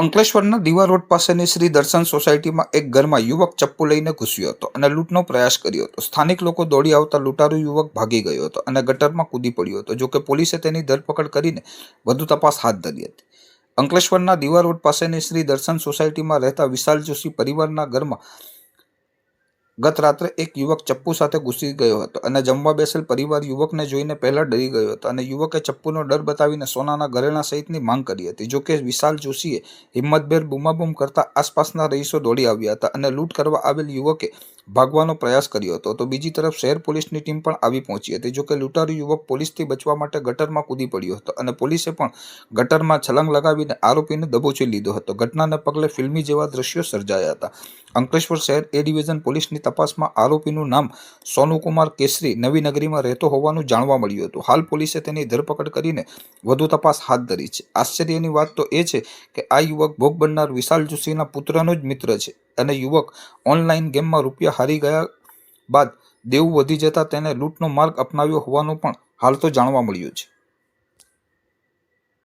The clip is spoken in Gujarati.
અંકલેશ્વરના દીવા રોડ પાસેની શ્રી દર્શન સોસાયટીમાં એક ઘરમાં યુવક ચપ્પુ લઈને ઘૂસ્યો હતો અને લૂંટનો પ્રયાસ કર્યો હતો. સ્થાનિક લોકો દોડી આવતા લૂંટારૂ યુવક ભાગી ગયો હતો અને ગટરમાં કૂદી પડ્યો હતો, જોકે પોલીસે તેની ધરપકડ કરીને વધુ તપાસ હાથ ધરી હતી. અંકલેશ્વરના દીવા રોડ પાસેની શ્રી દર્શન સોસાયટીમાં રહેતા વિશાલ જોશી પરિવારના ઘરમાં ગત રાત્રે એક યુવક ચપ્પુ સાથે ઘૂસી ગયો હતો અને જમવા બેસેલ પરિવાર યુવકને જોઈને પહેલા ડરી ગયો હતો અને યુવકે ચપ્પુનો ડર બતાવીને સોનાના ઘરેણા સહિતની માંગ કરી હતી. જોકે વિશાલ જોશીએ હિંમતભેર બૂમાબૂમ કરતા આસપાસના રહીશો દોડી આવ્યા હતા અને લૂંટ કરવા આવેલ યુવકે ભાગવાનો પ્રયાસ કર્યો હતો, તો બીજી તરફ શહેર પોલીસની ટીમ પણ આવી પહોંચી હતી, જોકે લૂંટારૂ યુવક પોલીસથી બચવા માટે ગટરમાં કૂદી પડ્યો હતો અને પોલીસે પણ ગટરમાં છલાંગ લગાવીને આરોપીને દબોચી લીધો હતો. ઘટનાને પગલે ફિલ્મી જેવા દ્રશ્યો સર્જાયા હતા. અંકલેશ્વર શહેર એ ડિવિઝન પોલીસની તપાસમાં આરોપીનું નામ સોનુકુમાર કેસરી નવી નગરીમાં રહેતો હોવાનું જાણવા મળ્યું હતું. હાલ પોલીસે તેની ધરપકડ કરીને વધુ તપાસ હાથ ધરી છે. આશ્ચર્યની વાત તો એ છે કે આ યુવક ભોગ બનનાર વિશાલ જોશીના પુત્રનો જ મિત્ર છે. અને યુવક ઓનલાઈન ગેમમાં રૂપિયા હારી ગયા બાદ દેવું વધી જતા તેને લૂંટનો માર્ગ અપનાવ્યો હોવાનું પણ હાલ તો જાણવા મળ્યું છે.